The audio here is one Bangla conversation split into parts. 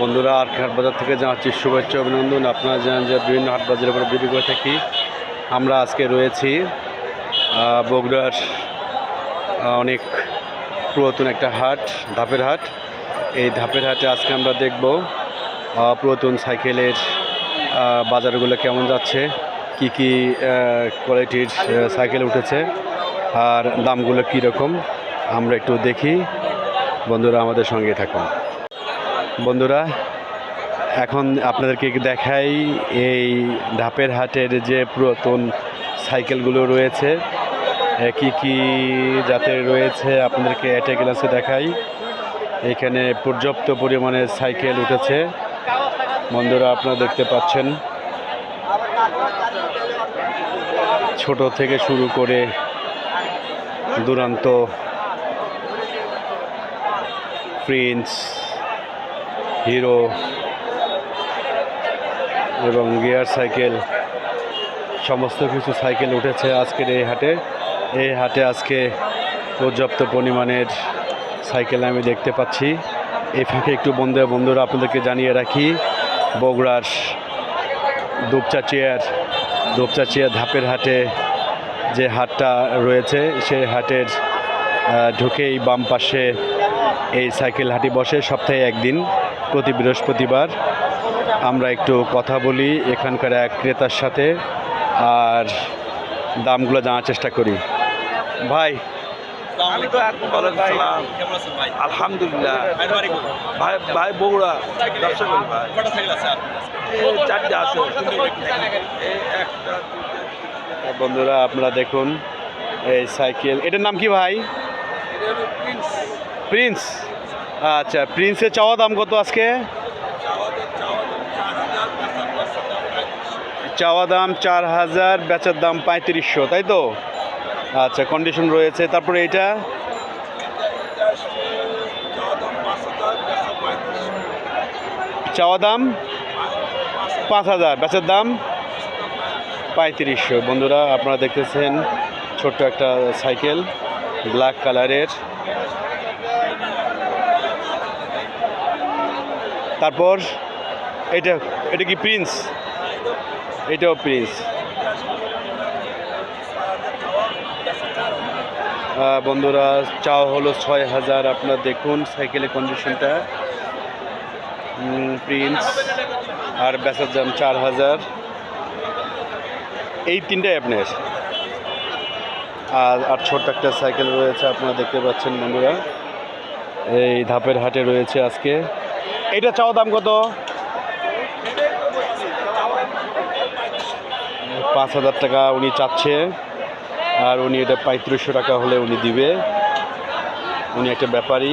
বন্ধুরা, আর হাট বাজার থেকে জানাচ্ছি শুভেচ্ছা, অভিনন্দন। আপনারা জানেন যে বিভিন্ন হাট বাজারের উপরে ভিডিও করে থাকি। আমরা আজকে রয়েছি বগুড়ার অনেক পুরাতন একটা হাট, ধাপের হাট। এই ধাপের হাটে আজকে আমরা দেখব পুরাতন সাইকেলের বাজারগুলো কেমন যাচ্ছে, কি কি কোয়ালিটির সাইকেল উঠেছে, আর দামগুলো কীরকম, আমরা একটু দেখি। বন্ধুরা, আমাদের সঙ্গে থাকুন। বন্ধুরা, এখন আপনাদেরকে দেখাই এই ধাপের হাটের যে পুরাতন সাইকেলগুলো রয়েছে কি কি জাতের রয়েছে আপনাদেরকে এটা গ্লাসে দেখাই। এখানে পর্যাপ্ত পরিমাণে সাইকেল উঠেছে। বন্ধুরা, আপনারা দেখতে পাচ্ছেন, ছোট থেকে শুরু করে দুরান্ত প্রিন্স হিরো এবং গিয়ার সাইকেল, সমস্ত কিছু সাইকেল উঠেছে আজকের এই হাটে। এই হাটে আজকে পর্যাপ্ত পরিমাণের সাইকেল আমি দেখতে পাচ্ছি। এই ফাঁকে একটু বন্ধু, বন্ধুরা আপনাদেরকে জানিয়ে রাখি, বগুড়ার দুপচা চেয়ার দুপচা চেয়ার ধাপের হাটে যে হাটটা রয়েছে, সেই হাটের ঢুকেই বাম পাশে এই সাইকেল হাটি বসে সপ্তাহে একদিন। প্রতি বৃহস্পতিবার আমরা একটু কথা বলি এখানকার এক ক্রেতার সাথে আর দামগুলো জানার চেষ্টা করি। ভাই। আলহামদুলিল্লাহ। ভাই ভাই বগুড়া ব্যবসা করি ভাই। চারটে আছে। বন্ধুরা আপনারা দেখুন। এই সাইকেল। এটার নাম কি ভাই? প্রিন্স আচ্ছা প্রিন্সের চাওয়া দাম কত আজকে? চাওয়া দাম চার হাজার, বেচার দাম পঁয়ত্রিশশো, তাই তো? আচ্ছা কন্ডিশন রয়েছে। তারপরে এটা চাওয়া দাম পাঁচ হাজার, বেচার দাম পঁয়ত্রিশশো। বন্ধুরা, আপনারা দেখতেছেন ছোট্ট একটা সাইকেল, ব্ল্যাক কালারের। তারপর এটা এটা কি প্রিন্স? এটাও প্রিন্স। বন্ধুরা, চাওয়া হলো ছয় হাজার। আপনার দেখুন সাইকেলের কন্ডিশনটা প্রিন্স আর বেচার দাম চার হাজার। এই তিনটাই আপনার। আর আর ছোট্ট একটা সাইকেল রয়েছে, আপনারা দেখতে পাচ্ছেন বন্ধুরা। এই ধাপের হাটে রয়েছে আজকে। এটা চাওয়া দাম কত? পাঁচ হাজার টাকা উনি চাচ্ছে। আর উনি এটা পঁয়ত্রিশশো টাকা হলে উনি দিবে। উনি একটা ব্যাপারী।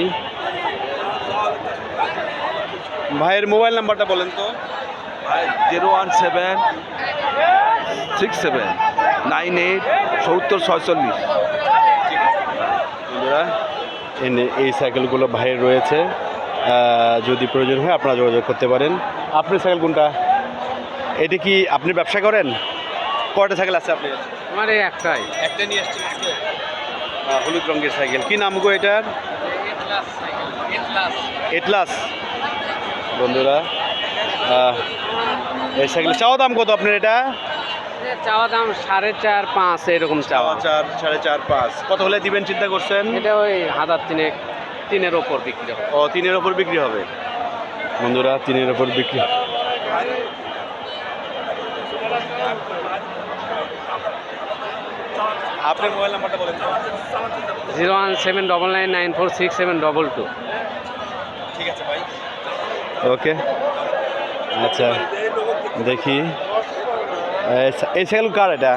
ভাইয়ের মোবাইল নাম্বারটা বলেন তো। ভাই zero one seven six seven nine eight সত্তর ছয়চল্লিশ। এই সাইকেলগুলো ভাইয়ের রয়েছে। যদি প্রয়োজন হয় আপনারা যোগাযোগ করতে পারেন। আপনার সাইকেল কোনটা? এটা কি আপনি ব্যবসা করেন? কয়টা সাইকেল আছে আপনি আমার এই একটাই। একটা নিয়ে আসছেন হলুদ রঙের সাইকেল। কি নাম গো এটার? এটলাস বন্ধুরা এই সাইকেল চাওয়া দাম কত আপনার এটা? চাওয়া দাম সাড়ে চার পাঁচ এরকম চাওয়া চার সাড়ে চার পাঁচ। কত হলে দিবেন চিন্তা করছেন? এটা ওই হাজার তিনেক। তিনের ওপর বিক্রি হবে। ও তিনের ওপর বিক্রি হবে? বন্ধুরা তিনের ওপর বিক্রি আপনার মোবাইল নাম্বারটা বলেন। Zero one seven double nine nine four six seven double two. ঠিক আছে ভাই। ওকে। আচ্ছা দেখি। এই সাইকেল কার এটা?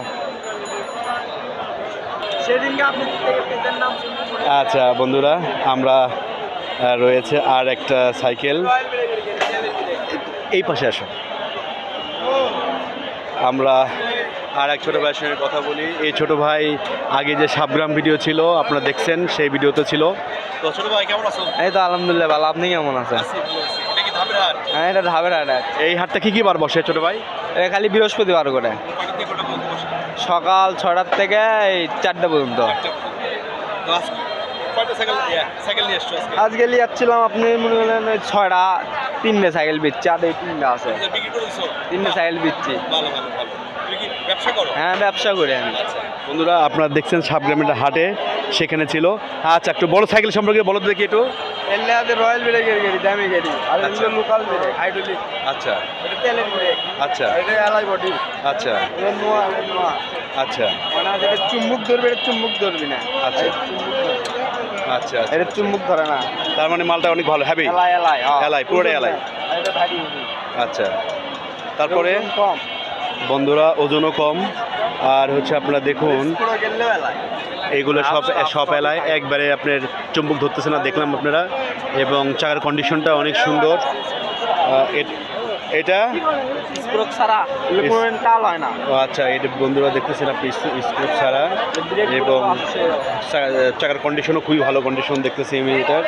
আচ্ছা বন্ধুরা আমরা রয়েছে আর একটা সাইকেল। এই পাশে আসো আমরা আর এক ছোটো ভাইয়ের সঙ্গে কথা বলি। এই ছোটো ভাই আগে যে সাবগ্রাম ভিডিও ছিল আপনারা দেখছেন সেই ভিডিওতে ছিল। তো ছোটো ভাই কেমন আছো? এই তো আলহামদুলিল্লাহ ভালো। আপনি কেমন আছেন? এটা ধাপের হাট? হ্যাঁ এটা ধাবের আড্ডা এই হাটটা কি কি বার বসে ছোটো ভাই? এটা খালি বৃহস্পতিবার করে। সকাল ছটার থেকে এই চারটা পর্যন্ত। কয়টা সাইকেল সাইকেল নিয়ে এসছো আজকে? নিয়ে যাচ্ছিলাম আপনি মনে করেন ওই ছয়টা তিনটে সাইকেল বিচ্ছি আর এই তিনটা আছে। দিছো? তিনটে সাইকেল বিচ্ছি। ভালো ভালো ভালো। তুমি কি ব্যবসা করো? হ্যাঁ ব্যবসা করি আমি। বন্ধুরা আপনারা দেখছেন সাবগ্রামের হাটে সেখানে ছিল। আচ্ছা একটু বড় সাইকেল সম্পর্কে বলো দেখি একটু। এলে রয়্যাল ব্রেকের গাড়ি দামি গাড়ি। আর আচ্ছা। এগুলো লোকাল ব্রেক হাইড্রোলিক আচ্ছা। এটা তেলের ব্রেক। আচ্ছা। এটা এলাই বডি আচ্ছা। এটা নোয়া এটা নোয়া। আচ্ছা। মানে এটা চুম্বুক ধরবে এটা চুম্বুক ধরবি না। আচ্ছা। আচ্ছা। এটা চুম্বুক ধরে না। তার মানে মালটা অনেক ভালো হ্যাভি এলাই এলাই। এলাই, পুরোটাই এলাই। এটা ভারী আচ্ছা। তারপরে? কম। বন্ধুরা ওজনও কম। আর হচ্ছে আপনারা দেখুন। গেলেও এলাই এইগুলো সব সব এলায় একবারে আপনার চুম্বক ধরতেছে না দেখলাম আপনারা। এবং চাকার কন্ডিশনটা অনেক সুন্দর। এটা স্প্রোক ছাড়া এগুলো টাল হয় না। আচ্ছা এটা বন্ধুরা দেখতেছেন আপনি স্ক্রুপ ছাড়া। এবং চাকার কন্ডিশনও খুবই ভালো কন্ডিশন দেখতেছি আমি এটা।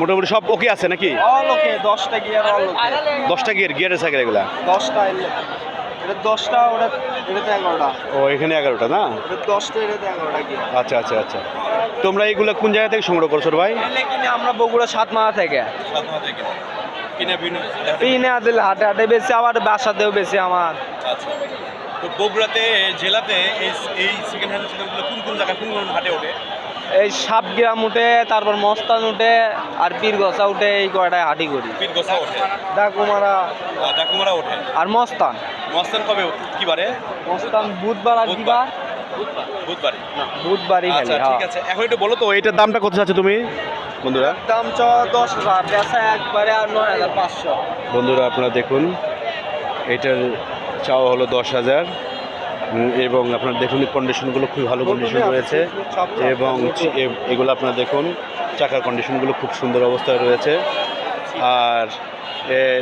মোটামুটি সব ওকে আছে নাকি? অল ওকে দশটা গিয়ার অল ওকে দশটা গিয়ার গিয়ারের সাইকেল এগুলা? দশটা এটা দশটা ওটা ও এখানে এগারোটা না? আচ্ছা আচ্ছা আচ্ছা। তোমরা এইগুলো কোন জায়গা থেকে সংগ্রহ করছ ভাই? আমরা বগুড়া সাত মাথা থেকে। কিনে হাটে হাটে বেশি আবার বাসাতেও বেশি আমার। আচ্ছা। তো বগুড়াতে জেলাতে এই সেকেন্ড হ্যান্ড সাইকেলগুলো কোন কোন জায়গায় কোন কোন হাটে ওঠে? এই সাপগ্রাম উঠে তারপর মস্তান উঠে আর পীরগছা উঠে এই কয়টায় হাঁটি করি। পীরগোসা ওঠে। ডাকুমারা। ডাকুমারা ওঠে। আর মস্তান। মস্তান কবে কি বারে? মস্তান বুধবার আর বুধবার। কিবার বুধবারে। বুধবারই। আচ্ছা ঠিক হ্যাঁ। আছে। এখন একটু বলো তো এটার দামটা কত চাচ্ছ তুমি? বন্ধুরা? দাম চ দশ হাজার বেচা একবারে আর নয় হাজার পাঁচশো। বন্ধুরা আপনারা দেখুন এটার চাওয়া হলো দশ হাজার। এবং আপনার দেখুন কন্ডিশনগুলো খুব ভালো কন্ডিশন রয়েছে। এবং এগুলো আপনারা দেখুন চাকার কন্ডিশনগুলো খুব সুন্দর অবস্থায় রয়েছে। আর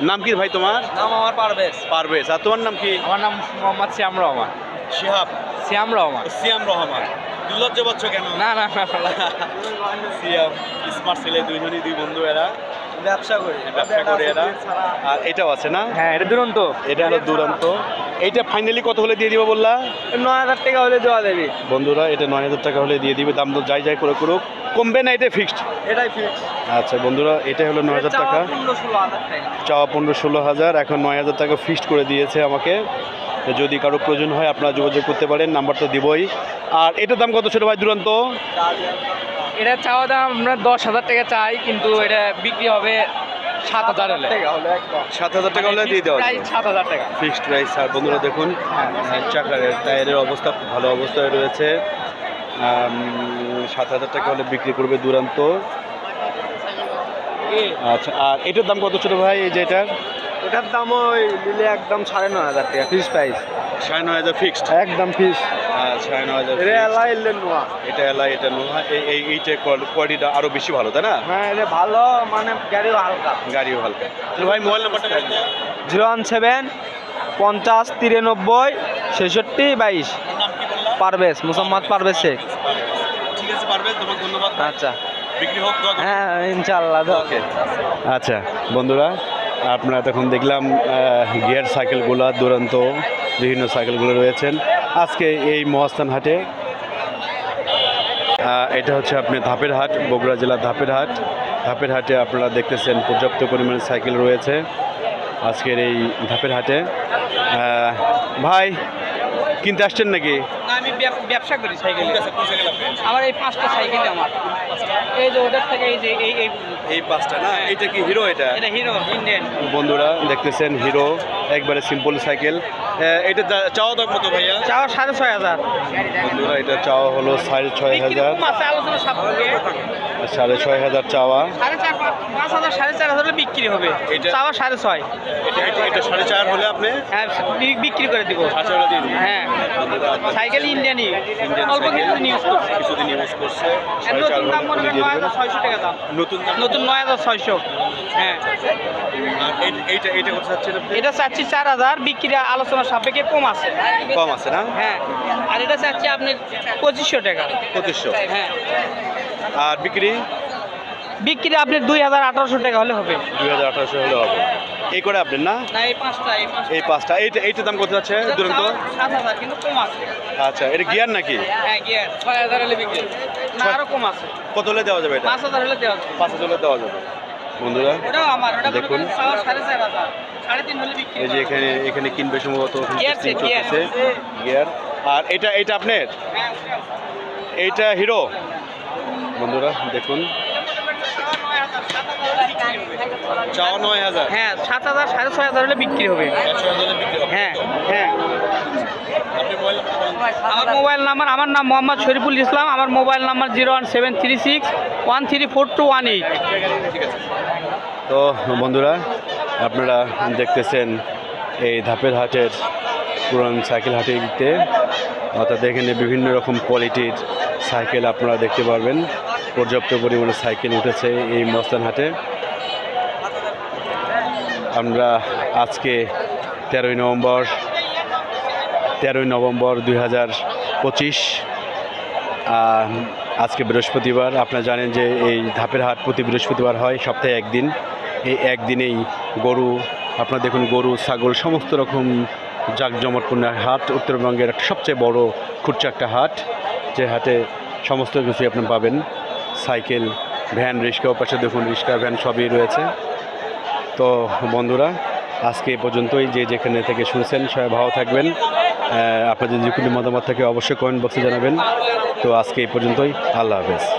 নাম কি ভাই তোমার? নাম আমার পারভেজ। পারভেজ। আর তোমার নাম কি? আমার নাম মোহাম্মদ শ্যাম রহমান। শিহাব শ্যাম রহমান। শ্যাম রহমান। দুর্লজ্জ পাচ্ছ কেন? না না না সিয়াম স্মার্ট ছেলে দুইজনই দুই বন্ধু এরা। ব্যবসা করে। ব্যবসা করে এরা। আর এটাও আছে না? হ্যাঁ এটা দুরন্ত। এটা হলো দুরন্ত। এইটা ফাইনালি কত হলে দিয়ে দিব বললা? নয় হাজার টাকা হলে দেওয়া দেবে বন্ধুরা এটা নয় হাজার টাকা হলে দিয়ে দিবে। দাম তো যাই যাই করে করুক। কমবে না এটা ফিক্সড এটাই ফিক্স আচ্ছা বন্ধুরা এটা হলো নয় হাজার টাকা। চাওয়া পনেরো ষোলো হাজার এখন নয় হাজার টাকা ফিক্সড করে দিয়েছে আমাকে। যদি কারও প্রয়োজন হয় আপনারা যোগাযোগ করতে পারেন। নাম্বার তো দিবই। আর এটার দাম কত ছোটো ভাই দুরন্ত? এটা চাওয়া দাম আমরা দশ হাজার টাকা চাই কিন্তু এটা বিক্রি হবে সাত হাজার হলে টাকা সাত হাজার টাকা হলে দিয়ে দেওয়া প্রায় সাত হাজার টাকা। ফিক্সড প্রাইস আর বন্ধুরা দেখুন আহ, চাকার টায়ারের অবস্থা ভালো অবস্থায় রয়েছে। সাত হাজার টাকা হলে বিক্রি করবে দুরান্ত। আচ্ছা আর এটার দাম কত ছোটো ভাই এই যে এটার? এটার দাম ওই নিলে একদম সাড়ে নয় হাজার টাকা ফিক্স প্রাইস সাড়ে নয় হাজার ফিক্সড একদম ফিক্স সাড়ে নয় হাজার এটা এলে এটা এলাই এটা নোহা এই এইটা কোয়ালিটিটা আরও বেশি ভালো তাই না? হ্যাঁ এটা ভালো মানে গাড়িও হালকা। গাড়িও হালকা। ভাই মোবাইল নাম্বারটা জিরো ওয়ান সেভেন পঞ্চাশ তিরানব্বই ছেষট্টি বাইশ। পারভেজ মুসাম্মদ পারভেজ শেখ। ঠিক আছে পারবে তোমাকে ধন্যবাদ। আচ্ছা। বিক্রি হোক হ্যাঁ ওকে আচ্ছা বন্ধুরা আপনারা তখন দেখলাম গিয়ার সাইকেলগুলো দুরন্ত। বিভিন্ন সাইকেলগুলো রয়েছেন। আজকে এই মহাস্থান হাটে এটা হচ্ছে আপনি ধাপের হাট, বগুড়া জেলার ধাপের হাট। ধাপের হাটে আপনারা দেখতেছেন পর্যাপ্ত পরিমাণে সাইকেল রয়েছে আজকের এই ধাপের হাটে। ভাই, কিনতে আসছেন নাকি? আমি ব্যবসা করি সাইকেল। আমার এই পাঁচটা সাইকেল আমার। এই যে ওদের থেকে এই যে এই এই এই পাঁচটা না? এটা কি হিরো এটা? এটা হিরো ইন্ডিয়ান বন্ধুরা দেখতেছেন হিরো একবারে সিম্পল সাইকেল আহ, এটা চাওয়া দাম কত ভাইয়া? চাও সাড়ে ছয় হাজার। বন্ধুরা এটা চাওয়া হলো সাড়ে ছয় হাজার। আলোচনা সাড়ে ছয় হাজার চাওয়া। সাড়ে চার পাঁচ হাজার সাড়ে চার হাজার বিক্রি হবে। এটা- চাওয়া সাড়ে ছয়। এটা সাড়ে চার হলে আপনি? হ্যাঁ বিক্রি করে দিব। হ্যাঁ। সাইকেল ইন্ডিয়ান অল্প সাইকেল। কিছু ইউজ করছে। কিছুদিন ইউজ করছে। নতুন দাম মনে করেন নয় হাজার ছয়শো টাকা দাম। নতুন নতুন নয় হাজার ছয়শো। হ্যাঁ। এইটা এইটা কত চাচ্ছেন এটা চাচ্ছি চার হাজার। বিক্রি আলোচনা সাপেক্ষে কম আছে। কম আছে না? হ্যাঁ। আর এটা চাচ্ছি আপনি পঁচিশশো টাকা। পঁচিশশো। হ্যাঁ। আর বিক্রি? বিক্রি আপনি দুই হাজার আঠারোশো টাকা হলে হবে। দুই হাজার আঠারোশো হলে হবে। এই করে আপনার না? না এই পাঁচটা এই পাঁচটা। এই পাঁচটা। এইটা এইটার দাম কত যাচ্ছে দুরন্ত? সাত হাজার কিন্তু কম আছে। আচ্ছা এটা গিয়ার নাকি? হ্যাঁ গিয়ে ছয় হাজার হলে বিক্রি। না আরও কম আছে। কত হলে দেওয়া যাবে এটা? পাঁচ হাজার হলে দেওয়া যাবে। বন্ধুরা ওটাও আমার ওটা দেখুন। সাড়ে চার হাজার। সাড়ে তিন হলে বিক্রি এই যে এখানে এখানে কিনবে সম্ভবত। গিয়ার আর এটা এটা আপনার? এইটা হিরো? বন্ধুরা দেখুন। চাও নয় হাজার। হ্যাঁ সাত হাজার সাড়ে ছয় হাজার হলে বিক্রি হবে। হ্যাঁ হ্যাঁ। আমার মোবাইল নাম্বার আমার নাম মোহাম্মদ শরীফুল ইসলাম আমার mobile number zero one seven three six one three four two one eight. তো বন্ধুরা আপনারা দেখতেছেন এই ধাপের হাটের পুরান সাইকেল হাটিতে অর্থাৎ এখানে বিভিন্ন রকম কোয়ালিটির সাইকেল আপনারা দেখতে পারবেন। পর্যাপ্ত পরিমাণে সাইকেল উঠেছে এই মস্তান হাটে আমরা আজকে তেরোই নভেম্বর তেরোই নভেম্বর দুই আজকে বৃহস্পতিবার। আপনারা জানেন যে এই ধাপের হাট প্রতি বৃহস্পতিবার হয়, সপ্তাহে একদিন। এই একদিনেই গরু, আপনারা দেখুন গরু, ছাগল, সমস্ত রকম জাঁকজমটপূর্ণ হাট, উত্তরবঙ্গের সবচেয়ে বড় খুচরা একটা হাট। যে হাটে সমস্ত কিছুই আপনি পাবেন। সাইকেল, ভ্যান, রিক্সা, ওপাশে দেখুন রিক্সা, ভ্যান সবই রয়েছে। তো বন্ধুরা, আজকে এ পর্যন্তই। যে যেখানে থেকে শুনছেন, সবাই ভালো থাকবেন। আপনাদের যে কোনো মতামত থাকে, অবশ্যই কমেন্ট বক্সে জানাবেন। তো আজকে এই পর্যন্তই। আল্লাহ হাফেজ।